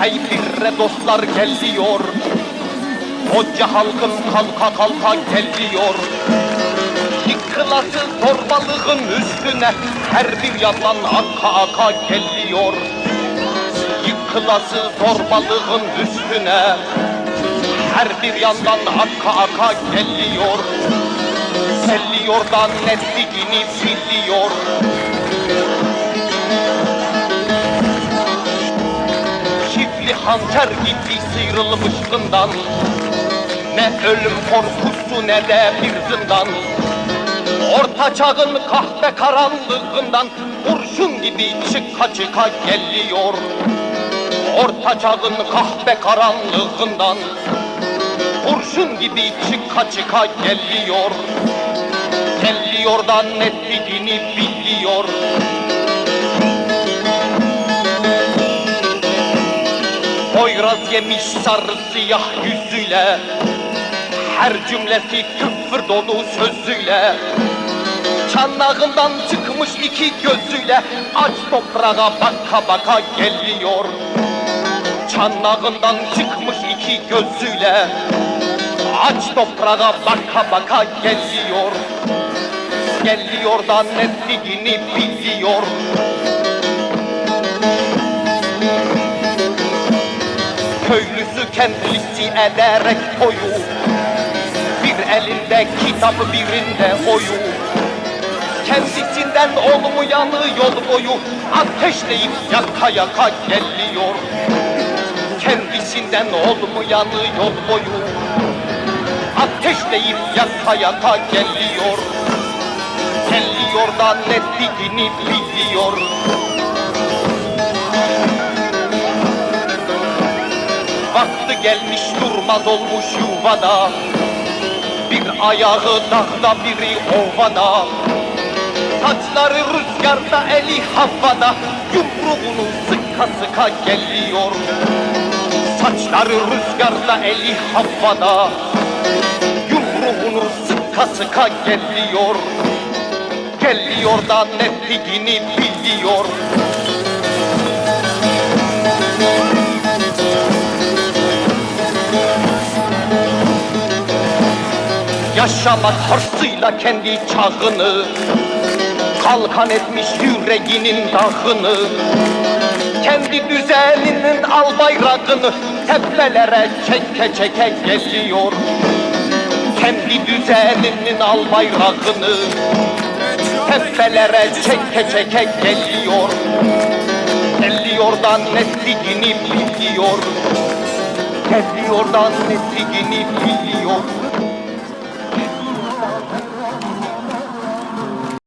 hey birre dostlar geliyor. Koca halkın kalka kalka geliyor. Yıkılası zorbalığın üstüne Her bir yandan aka aka geliyor. Yıkılası zorbalığın üstüne Her bir yandan aka aka geliyor. Geliyor da netliğini biliyor hançer gibi sıyrılmış kından Ne ölüm korkusu ne de bir zindan. Orta çağın kahpe karanlığından Kurşun gibi çıka çıka geliyor. Orta çağın kahpe karanlığından Kurşun gibi çıka çıka geliyor. Geliyor da netliğini biliyor Poyraz yemiş sarı siyah yüzüyle Her cümlesi küfür dolu sözüyle. Çanağından çıkmış iki gözüyle Aç toprağa baka baka geliyor. Çanağından çıkmış iki gözüyle Aç toprağa baka baka geliyor. Geliyor da netliğini biliyor Köylüsü kendisi ederek toyu Bir elinde kitap birinde oyu. Kendisinden olmayanı yol boyu. Ateşleyip yaka yaka geliyor. Kendisinden olmayanı yol boyu. Ateşleyip yaka yaka geliyor. Geliyor da netliğini biliyor gelmiş durmaz olmuş yuvada. Bir ayağı dağda biri ovada. Saçları rüzgarda eli havada. Yumruğunu sıka sıka geliyor. Saçları rüzgarda eli havada. Yumruğunu sıka sıka geliyor. Geliyor da netliğini biliyor Yaşamak hırsıyla kendi çağını Kalkan etmiş yüreğinin dağını Kendi düzeninin al bayrağını Tepelere çeke çeke geliyor Kendi düzeninin al bayrağını Tepelere çeke çeke geliyor Geliyor da netliğini biliyor Geliyor da netliğini biliyor